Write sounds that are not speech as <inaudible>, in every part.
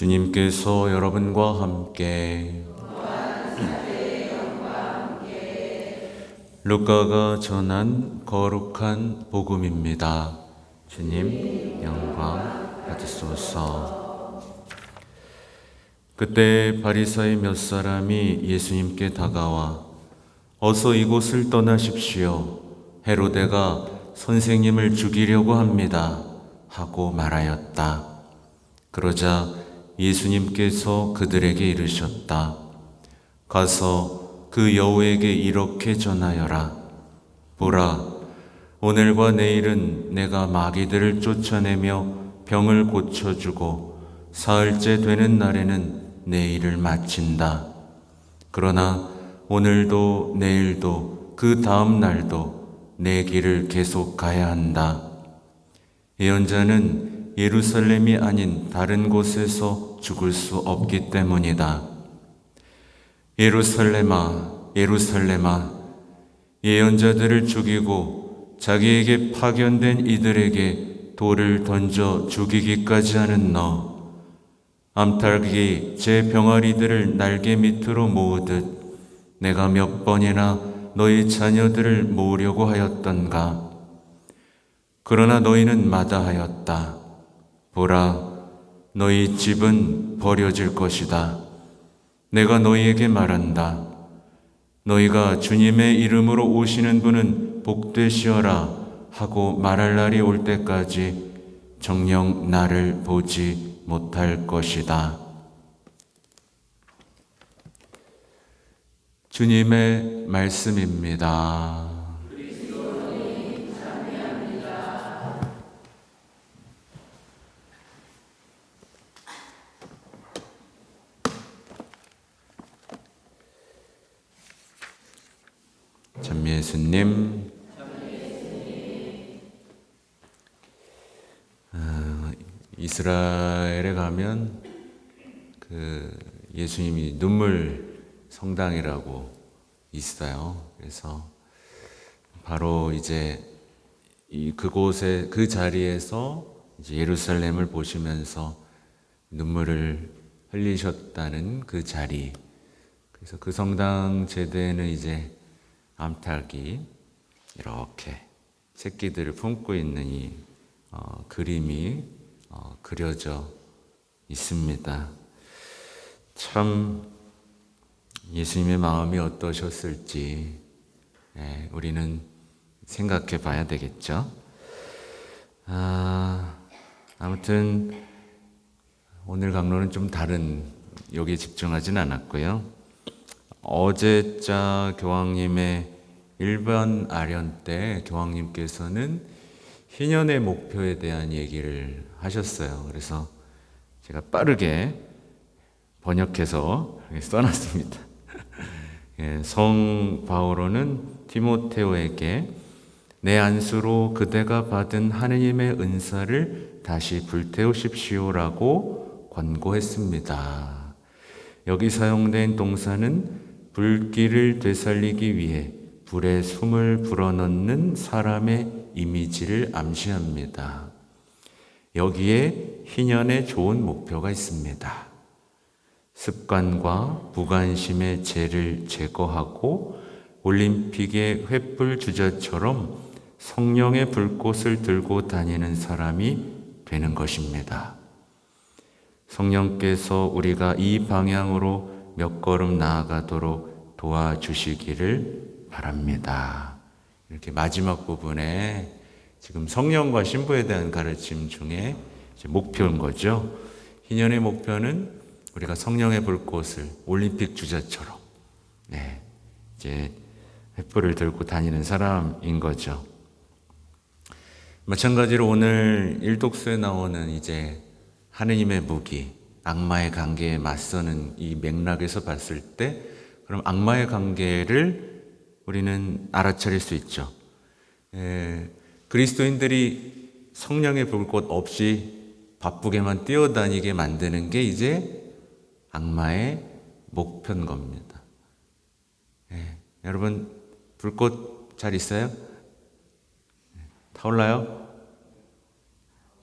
주님께서 여러분과 함께 루카가 전한 거룩한 복음입니다. 주님 영광 받으소서. 그때 바리사의 몇 사람이 예수님께 다가와 어서 이곳을 떠나십시오. 헤로데가 선생님을 죽이려고 합니다. 하고 말하였다. 그러자 예수님께서 그들에게 이르셨다. 가서 그 여우에게 이렇게 전하여라. 보라, 오늘과 내일은 내가 마귀들을 쫓아내며 병을 고쳐주고 사흘째 되는 날에는 내 일을 마친다. 그러나 오늘도 내일도 그 다음 날도 내 길을 계속 가야 한다. 예언자는 예루살렘이 아닌 다른 곳에서 죽을 수 없기 때문이다. 예루살렘아, 예루살렘아, 예언자들을 죽이고 자기에게 파견된 이들에게 돌을 던져 죽이기까지 하는 너, 암탉이 제 병아리들을 날개 밑으로 모으듯 내가 몇 번이나 너희 자녀들을 모으려고 하였던가. 그러나 너희는 마다하였다. 보라, 너희 집은 버려질 것이다. 내가 너희에게 말한다. 너희가 주님의 이름으로 오시는 분은 복되시어라 하고 말할 날이 올 때까지 정녕 나를 보지 못할 것이다. 주님의 말씀입니다. 전미 예수님, 아, 이스라엘에 가면 그 예수님이 눈물 성당이라고 있어요. 그래서 바로 이제 이 그곳에 그 자리에서 이제 예루살렘을 보시면서 눈물을 흘리셨다는 그 자리. 그래서 그 성당 제대는 이제 암탉이 이렇게 새끼들을 품고 있는 이 어, 그림이 어, 그려져 있습니다. 참 예수님의 마음이 어떠셨을지 예, 우리는 생각해 봐야 되겠죠. 아, 아무튼 오늘 강론은 좀 다른 여기에 집중하진 않았고요. 어제자 교황님의 일반 아련 때 교황님께서는 희년의 목표에 대한 얘기를 하셨어요. 그래서 제가 빠르게 번역해서 써놨습니다. <laughs> 예, 성 바오로는 티모테오에게 내 안수로 그대가 받은 하느님의 은사를 다시 불태우십시오라고 권고했습니다. 여기 사용된 동사는 불길을 되살리기 위해 불에 숨을 불어넣는 사람의 이미지를 암시합니다. 여기에 희년의 좋은 목표가 있습니다. 습관과 무관심의 죄를 제거하고 올림픽의 횃불 주자처럼 성령의 불꽃을 들고 다니는 사람이 되는 것입니다. 성령께서 우리가 이 방향으로 몇 걸음 나아가도록 도와주시기를 바랍니다. 이렇게 마지막 부분에 지금 성령과 신부에 대한 가르침 중에 목표인 거죠. 희년의 목표는 우리가 성령의 불꽃을 올림픽 주자처럼 네, 이제 횃불을 들고 다니는 사람인 거죠. 마찬가지로 오늘 일독수에 나오는 이제 하느님의 무기, 악마의 관계에 맞서는 이 맥락에서 봤을 때 그럼 악마의 관계를 우리는 알아차릴 수 있죠. 에, 그리스도인들이 성령의 불꽃 없이 바쁘게만 뛰어다니게 만드는 게 이제 악마의 목표인 겁니다. 예, 여러분 불꽃 잘 있어요? 타올라요?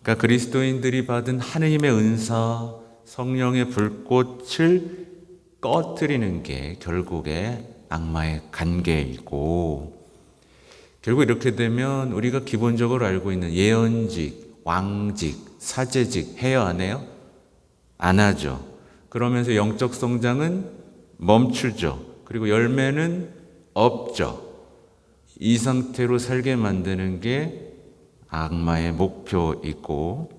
그러니까 그리스도인들이 받은 하느님의 은사, 성령의 불꽃을 꺼뜨리는 게 결국에 악마의 관계이고 결국 이렇게 되면 우리가 기본적으로 알고 있는 예언직, 왕직, 사제직 해야 안 해요? 안 하죠. 그러면서 영적 성장은 멈추죠. 그리고 열매는 없죠. 이 상태로 살게 만드는 게 악마의 목표이고,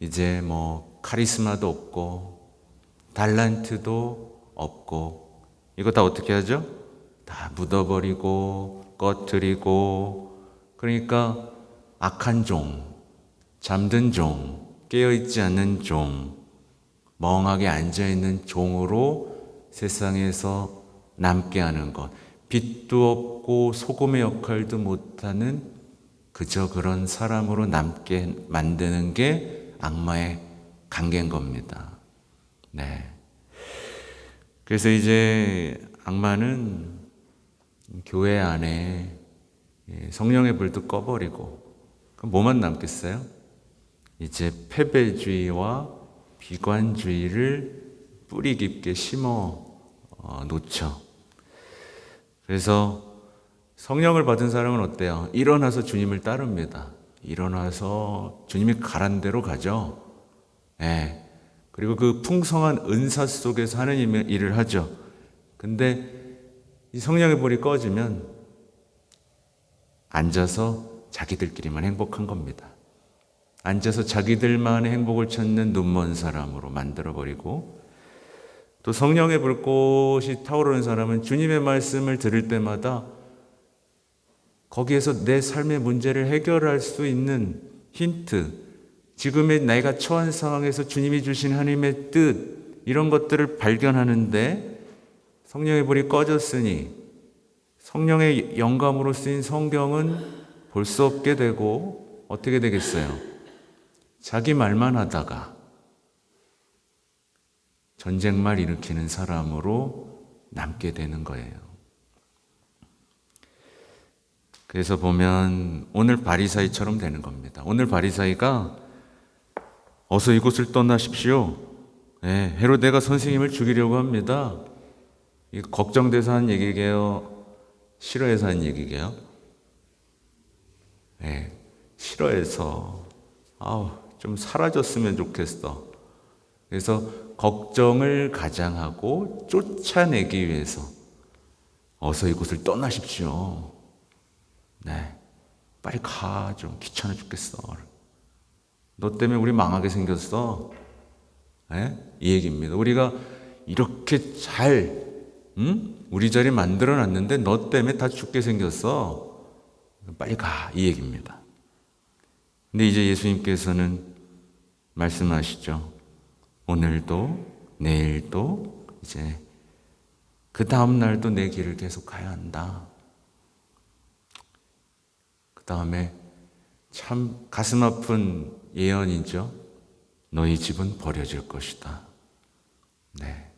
이제 뭐 카리스마도 없고, 달란트도 없고, 이거 다 어떻게 하죠? 다 묻어버리고, 꺼뜨리고, 그러니까 악한 종, 잠든 종, 깨어있지 않는 종, 멍하게 앉아있는 종으로 세상에서 남게 하는 것. 빛도 없고 소금의 역할도 못하는 그저 그런 사람으로 남게 만드는 게 악마의 관계인 겁니다. 네. 그래서 이제 악마는 교회 안에 성령의 불도 꺼버리고 뭐만 남겠어요? 이제 패배주의와 비관주의를 뿌리 깊게 심어 어, 놓죠. 그래서 성령을 받은 사람은 어때요? 일어나서 주님을 따릅니다. 일어나서 주님이 가란 대로 가죠. 예. 그리고 그 풍성한 은사 속에서 하느님의 일을 하죠. 근데 이 성령의 불이 꺼지면 앉아서 자기들끼리만 행복한 겁니다. 앉아서 자기들만의 행복을 찾는 눈먼 사람으로 만들어버리고 또 성령의 불꽃이 타오르는 사람은 주님의 말씀을 들을 때마다 거기에서 내 삶의 문제를 해결할 수 있는 힌트, 지금의 내가 처한 상황에서 주님이 주신 하나님의 뜻, 이런 것들을 발견하는데 성령의 불이 꺼졌으니 성령의 영감으로 쓰인 성경은 볼 수 없게 되고 어떻게 되겠어요? 자기 말만 하다가 전쟁말 일으키는 사람으로 남게 되는 거예요. 그래서 보면 오늘 바리사이처럼 되는 겁니다. 오늘 바리사이가 어서 이곳을 떠나십시오. 네, 헤로데가 선생님을 죽이려고 합니다. 이 걱정돼서 한 얘기게요. 싫어해서 한 얘기게요. 네, 싫어해서 아우 좀 사라졌으면 좋겠어. 그래서 걱정을 가장하고 쫓아내기 위해서 어서 이곳을 떠나십시오. 네. 빨리 가. 좀 귀찮아 죽겠어. 너 때문에 우리 망하게 생겼어. 네? 이 얘기입니다. 우리가 이렇게 잘, 응? 우리 자리 만들어 놨는데 너 때문에 다 죽게 생겼어. 빨리 가. 이 얘기입니다. 근데 이제 예수님께서는 말씀하시죠. 오늘도, 내일도, 이제 그 다음날도 내 길을 계속 가야 한다. 그 다음에 참 가슴 아픈 예언이죠. 너희 집은 버려질 것이다. 네.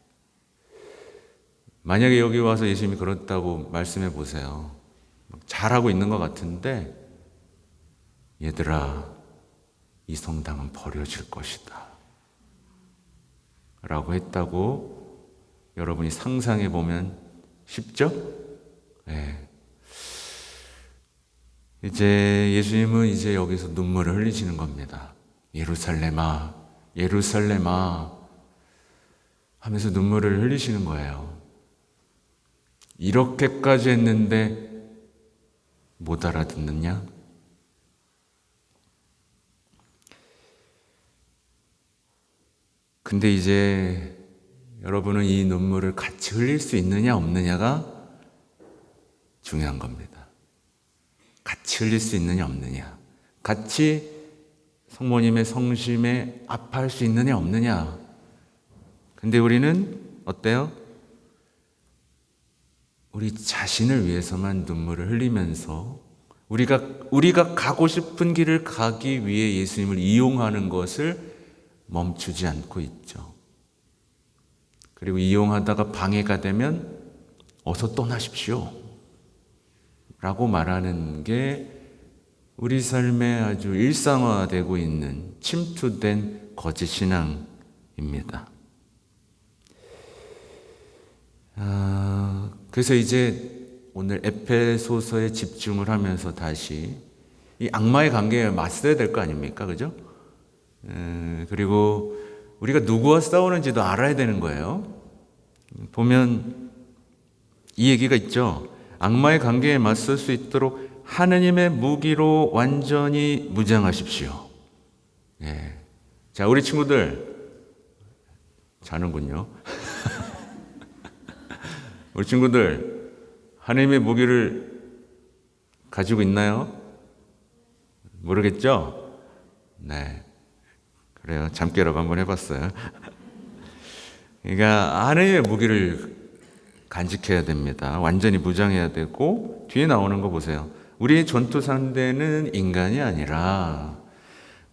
만약에 여기 와서 예수님이 그렇다고 말씀해 보세요. 잘하고 있는 것 같은데, 얘들아, 이 성당은 버려질 것이다. 라고 했다고 여러분이 상상해 보면 쉽죠? 네. 이제 예수님은 이제 여기서 눈물을 흘리시는 겁니다. 예루살렘아, 예루살렘아 하면서 눈물을 흘리시는 거예요. 이렇게까지 했는데 못 알아듣느냐? 근데 이제 여러분은 이 눈물을 같이 흘릴 수 있느냐 없느냐가 중요한 겁니다. 같이 흘릴 수 있느냐 없느냐. 같이 성모님의 성심에 아파할 수 있느냐 없느냐. 근데 우리는 어때요? 우리 자신을 위해서만 눈물을 흘리면서 우리가 우리가 가고 싶은 길을 가기 위해 예수님을 이용하는 것을 멈추지 않고 있죠. 그리고 이용하다가 방해가 되면 어서 떠나십시오. 라고 말하는 게 우리 삶에 아주 일상화되고 있는 침투된 거짓 신앙인 입니다. 아, 그래서 이제 오늘 에페소서에 집중을 하면서 다시 이 악마의 관계에 맞서야 될 거 아닙니까? 그죠? 에, 그리고 우리가 누구와 싸우는지도 알아야 되는 거예요. 보면 이 얘기가 있죠. 악마의 관계에 맞설 수 있도록 하느님의 무기로 완전히 무장하십시오. 예. 자, 우리 친구들 자는군요. <laughs> 우리 친구들 하느님의 무기를 가지고 있나요? 모르겠죠? 네. 그래요. 잠깨라고 한번 해봤어요. <laughs> 그러니까 하느님의 무기를 간직해야 됩니다. 완전히 무장해야 되고 뒤에 나오는 거 보세요. 우리의 전투 상대는 인간이 아니라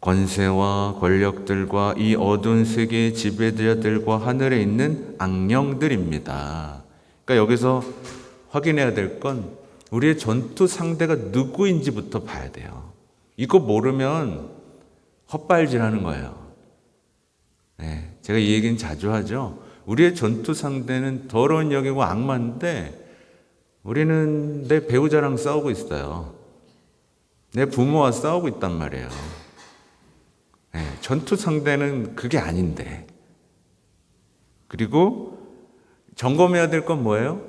권세와 권력들과 이 어두운 세계의 지배자들과 하늘에 있는 악령들입니다. 그러니까 여기서 확인해야 될 건 우리의 전투 상대가 누구인지부터 봐야 돼요. 이거 모르면 헛발질하는 거예요. 네, 제가 이 얘기는 자주 하죠. 우리의 전투 상대는 더러운 영이고 악마인데 우리는 내 배우자랑 싸우고 있어요. 내 부모와 싸우고 있단 말이에요. 네, 전투 상대는 그게 아닌데. 그리고 점검해야 될 건 뭐예요?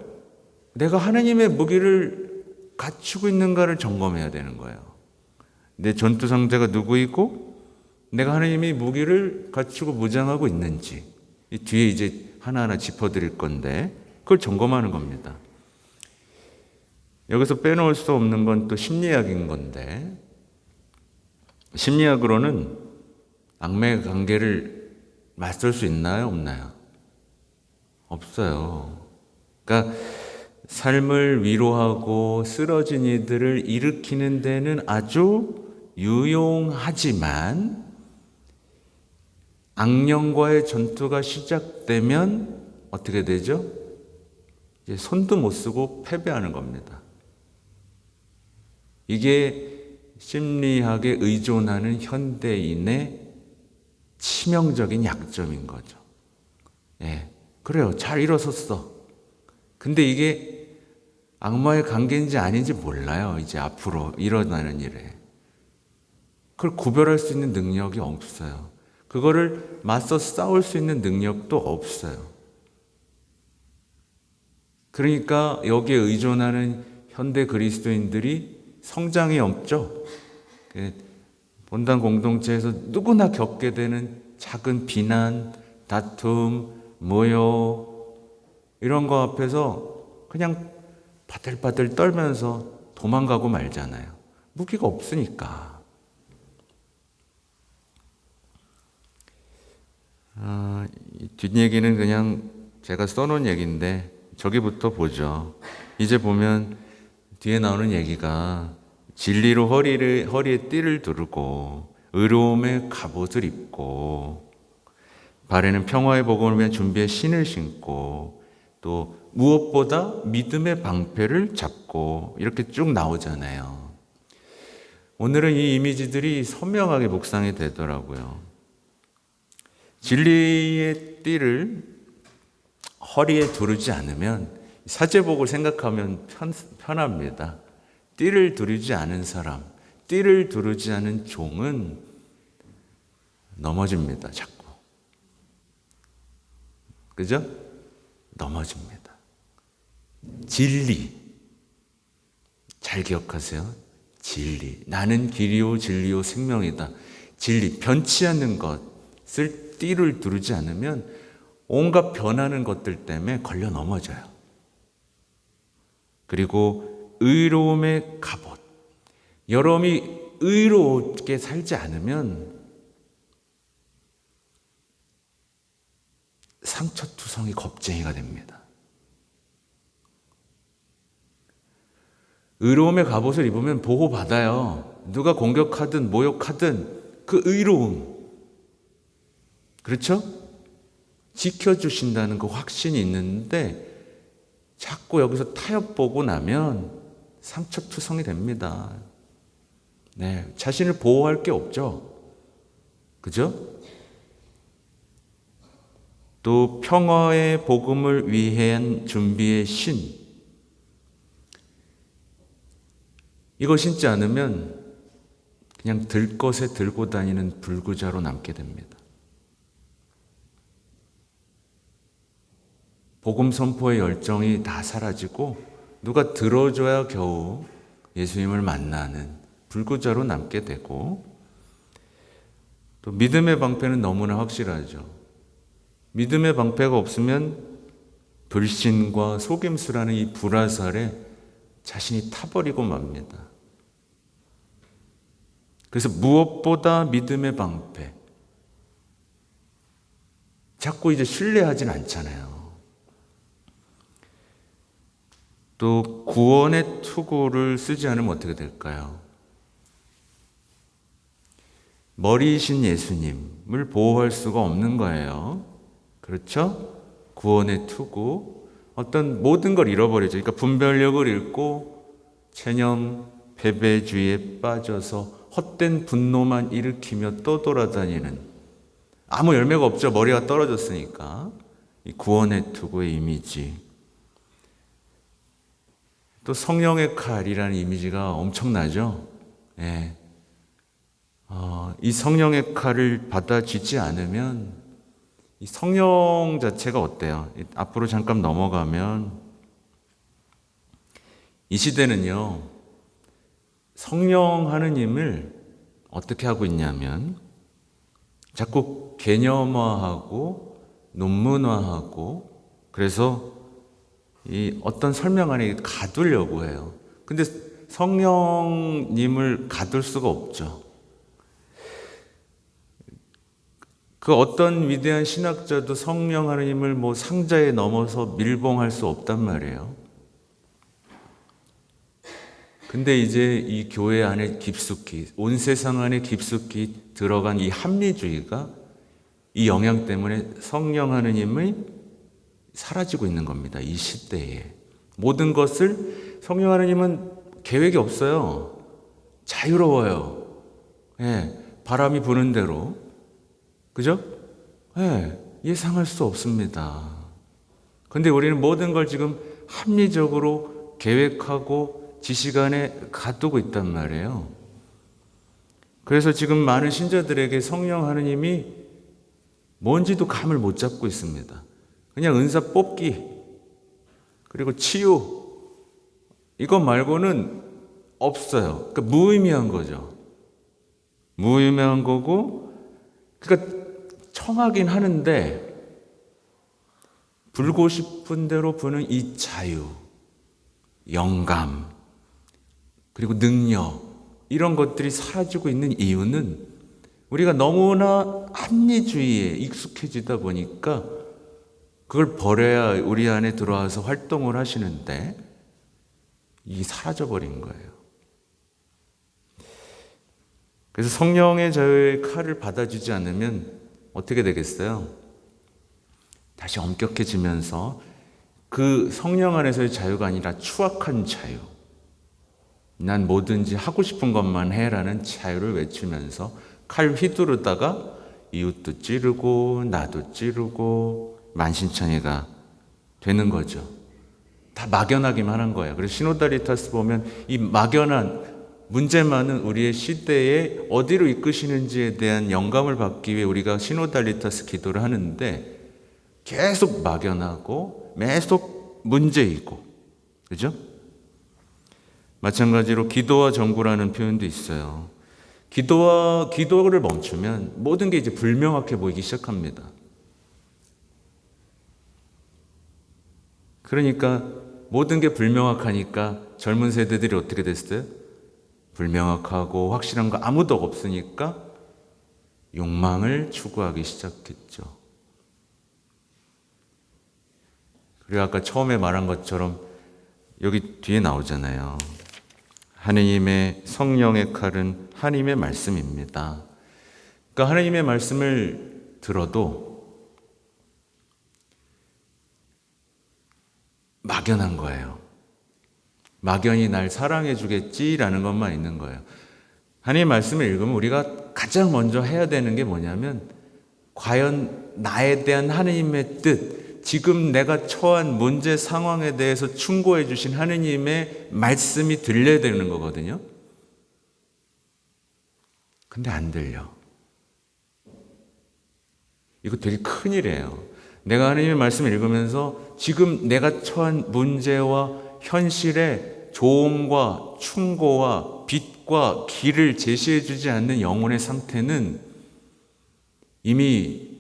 내가 하느님의 무기를 갖추고 있는가를 점검해야 되는 거예요. 내 전투 상대가 누구이고 내가 하느님의 무기를 갖추고 무장하고 있는지 이 뒤에 이제 하나하나 짚어드릴 건데 그걸 점검하는 겁니다. 여기서 빼놓을 수 없는 건 또 심리학인 건데 심리학으로는 악매의 관계를 맞설 수 있나요? 없나요? 없어요. 그러니까 삶을 위로하고 쓰러진 이들을 일으키는 데는 아주 유용하지만 악령과의 전투가 시작되면 어떻게 되죠? 손도 못 쓰고 패배하는 겁니다. 이게 심리학에 의존하는 현대인의 치명적인 약점인 거죠. 예. 그래요. 잘 일어섰어. 근데 이게 악마의 관계인지 아닌지 몰라요. 이제 앞으로 일어나는 일에. 그걸 구별할 수 있는 능력이 없어요. 그거를 맞서 싸울 수 있는 능력도 없어요. 그러니까 여기에 의존하는 현대 그리스도인들이 성장이 없죠. 본당 공동체에서 누구나 겪게 되는 작은 비난, 다툼, 모욕 이런 거 앞에서 그냥 바들바들 떨면서 도망가고 말잖아요. 무기가 없으니까. 아, 뒷얘기는 그냥 제가 써놓은 얘기인데 저기부터 보죠. 이제 보면 뒤에 나오는 얘기가 진리로 허리를 허리에 띠를 두르고 의로움의 갑옷을 입고 발에는 평화의 복음을 위한 준비의 신을 신고 또 무엇보다 믿음의 방패를 잡고 이렇게 쭉 나오잖아요. 오늘은 이 이미지들이 선명하게 묵상이 되더라고요. 진리의 띠를 허리에 두르지 않으면 사제복을 생각하면 편, 편합니다. 띠를 두르지 않은 사람, 띠를 두르지 않은 종은 넘어집니다. 자꾸. 그죠? 넘어집니다. 진리. 잘 기억하세요. 진리. 나는 길이요, 진리요, 생명이다. 진리. 변치 않는 것을 띠를 두르지 않으면 온갖 변하는 것들 때문에 걸려 넘어져요. 그리고 의로움의 갑옷. 여러분이 의롭게 살지 않으면 상처투성이 겁쟁이가 됩니다. 의로움의 갑옷을 입으면 보호받아요. 누가 공격하든 모욕하든 그 의로움. 그렇죠? 지켜주신다는 그 확신이 있는데 자꾸 여기서 타협 보고 나면 상처투성이 됩니다. 네, 자신을 보호할 게 없죠. 그죠? 또 평화의 복음을 위한 준비의 신. 이거 신지 않으면 그냥 들 것에 들고 다니는 불구자로 남게 됩니다. 복음 선포의 열정이 다 사라지고 누가 들어줘야 겨우 예수님을 만나는 불구자로 남게 되고 또 믿음의 방패는 너무나 확실하죠. 믿음의 방패가 없으면 불신과 속임수라는 이 불화살에 자신이 타버리고 맙니다. 그래서 무엇보다 믿음의 방패. 자꾸 이제 신뢰하진 않잖아요. 또 구원의 투구를 쓰지 않으면 어떻게 될까요? 머리이신 예수님을 보호할 수가 없는 거예요. 그렇죠? 구원의 투구. 어떤 모든 걸 잃어버리죠. 그러니까 분별력을 잃고 체념, 패배주의에 빠져서 헛된 분노만 일으키며 떠돌아다니는 아무 열매가 없죠. 머리가 떨어졌으니까. 이 구원의 투구의 이미지. 또 성령의 칼이라는 이미지가 엄청나죠. 예. 어, 이 성령의 칼을 받아쥐지 않으면 이 성령 자체가 어때요? 앞으로 잠깐 넘어가면 이 시대는요, 성령 하느님을 어떻게 하고 있냐면 자꾸 개념화하고 논문화하고 그래서 이 어떤 설명 안에 가두려고 해요. 근데 성령님을 가둘 수가 없죠. 그 어떤 위대한 신학자도 성령 하나님을 뭐 상자에 넘어서 밀봉할 수 없단 말이에요. 근데 이제 이 교회 안에 깊숙이, 온 세상 안에 깊숙이 들어간 이 합리주의가 이 영향 때문에 성령 하나님의 사라지고 있는 겁니다. 이 시대에. 모든 것을 성령 하나님은 계획이 없어요. 자유로워요. 예, 바람이 부는 대로. 그죠? 예, 예상할 수 없습니다. 근데 우리는 모든 걸 지금 합리적으로 계획하고 지시간에 가두고 있단 말이에요. 그래서 지금 많은 신자들에게 성령 하느님이 뭔지도 감을 못 잡고 있습니다. 그냥 은사 뽑기, 그리고 치유, 이것 말고는 없어요. 그러니까 무의미한 거죠. 무의미한 거고, 그러니까 청하긴 하는데, 불고 싶은 대로 부는 이 자유, 영감, 그리고 능력, 이런 것들이 사라지고 있는 이유는 우리가 너무나 합리주의에 익숙해지다 보니까 그걸 버려야 우리 안에 들어와서 활동을 하시는데 이 사라져 버린 거예요. 그래서 성령의 자유의 칼을 받아주지 않으면 어떻게 되겠어요? 다시 엄격해지면서 그 성령 안에서의 자유가 아니라 추악한 자유. 난 뭐든지 하고 싶은 것만 해라는 자유를 외치면서 칼 휘두르다가 이웃도 찌르고 나도 찌르고 만신창이가 되는 거죠. 다 막연하기만 한 거예요. 그래서 시노다리타스 보면 이 막연한 문제만은 우리의 시대에 어디로 이끄시는지에 대한 영감을 받기 위해 우리가 시노달리타스 기도를 하는데 계속 막연하고 계속 문제이고 그죠? 마찬가지로 기도와 정구라는 표현도 있어요. 기도와 기도를 멈추면 모든 게 이제 불명확해 보이기 시작합니다. 그러니까 모든 게 불명확하니까 젊은 세대들이 어떻게 됐어요? 불명확하고 확실한 거 아무도 없으니까 욕망을 추구하기 시작했죠. 그리고 아까 처음에 말한 것처럼 여기 뒤에 나오잖아요. 하느님의 성령의 칼은 하나님의 말씀입니다. 그러니까 하나님의 말씀을 들어도 막연한 거예요. 막연히 날 사랑해 주겠지라는 것만 있는 거예요. 하나님의 말씀을 읽으면 우리가 가장 먼저 해야 되는 게 뭐냐면 과연 나에 대한 하느님의 뜻, 지금 내가 처한 문제 상황에 대해서 충고해 주신 하느님의 말씀이 들려야 되는 거거든요. 근데 안 들려. 이거 되게 큰일이에요. 내가 하나님의 말씀을 읽으면서 지금 내가 처한 문제와 현실에 조언과 충고와 빛과 길을 제시해 주지 않는 영혼의 상태는 이미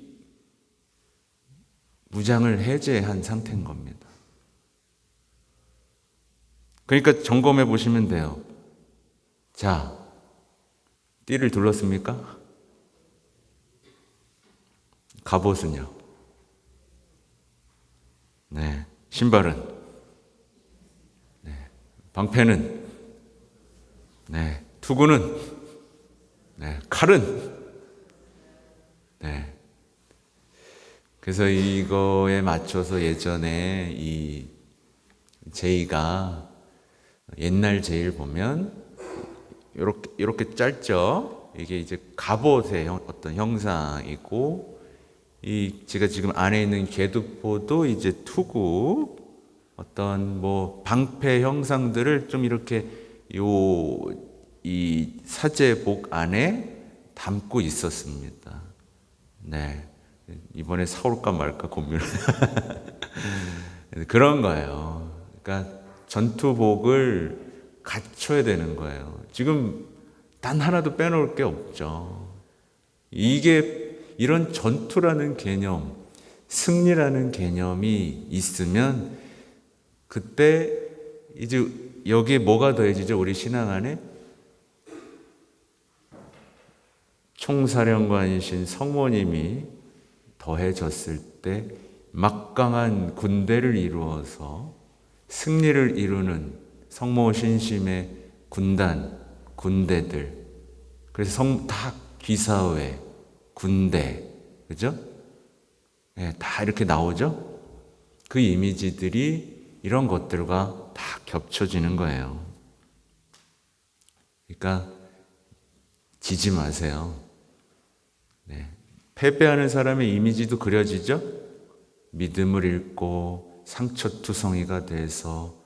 무장을 해제한 상태인 겁니다. 그러니까 점검해 보시면 돼요. 자, 띠를 둘렀습니까? 갑옷은요? 네. 신발은? 네. 방패는? 네. 투구는? 네. 칼은? 네. 그래서 이거에 맞춰서 예전에 이 제이가 옛날 제일 보면 이렇게 이렇게 짧죠. 이게 이제 갑옷의 형- 어떤 형상이고 이 제가 지금 안에 있는 궤도포도 이제 투구 어떤 뭐 방패 형상들을 좀 이렇게 요 이 사제복 안에 담고 있었습니다. 네. 이번에 사올까 말까 고민을. <laughs> 그런 거예요. 그러니까 전투복을 갖춰야 되는 거예요. 지금 단 하나도 빼놓을 게 없죠. 이게 이런 전투라는 개념, 승리라는 개념이 있으면 그때 이제 여기에 뭐가 더해지죠? 우리 신앙 안에 총사령관이신 성모님이 더해졌을 때 막강한 군대를 이루어서 승리를 이루는 성모 신심의 군단, 군대들. 그래서 성, 다 기사회, 군대, 그죠? 예, 다 이렇게 나오죠? 그 이미지들이 이런 것들과 다 겹쳐지는 거예요. 그러니까 지지 마세요. 네. 패배하는 사람의 이미지도 그려지죠? 믿음을 잃고 상처투성이가 돼서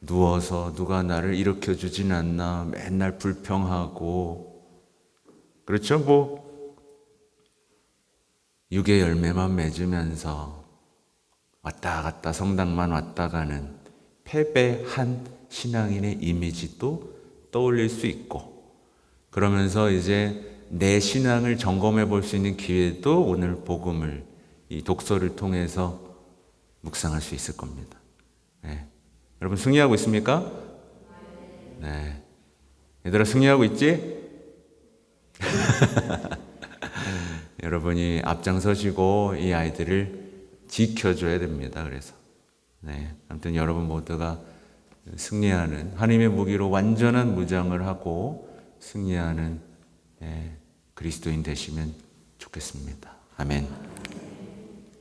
누워서 누가 나를 일으켜 주진 않나 맨날 불평하고 그렇죠? 뭐 육의 열매만 맺으면서 왔다 갔다 성당만 왔다 가는 패배한 신앙인의 이미지도 떠올릴 수 있고 그러면서 이제 내 신앙을 점검해 볼 수 있는 기회도 오늘 복음을 이 독서를 통해서 묵상할 수 있을 겁니다. 네. 여러분 승리하고 있습니까? 네. 얘들아 승리하고 있지? <laughs> 여러분이 앞장서시고 이 아이들을 지켜줘야 됩니다. 그래서 네. 아무튼 여러분 모두가 승리하는 하나님의 무기로 완전한 무장을 하고 승리하는 예, 그리스도인 되시면 좋겠습니다. 아멘.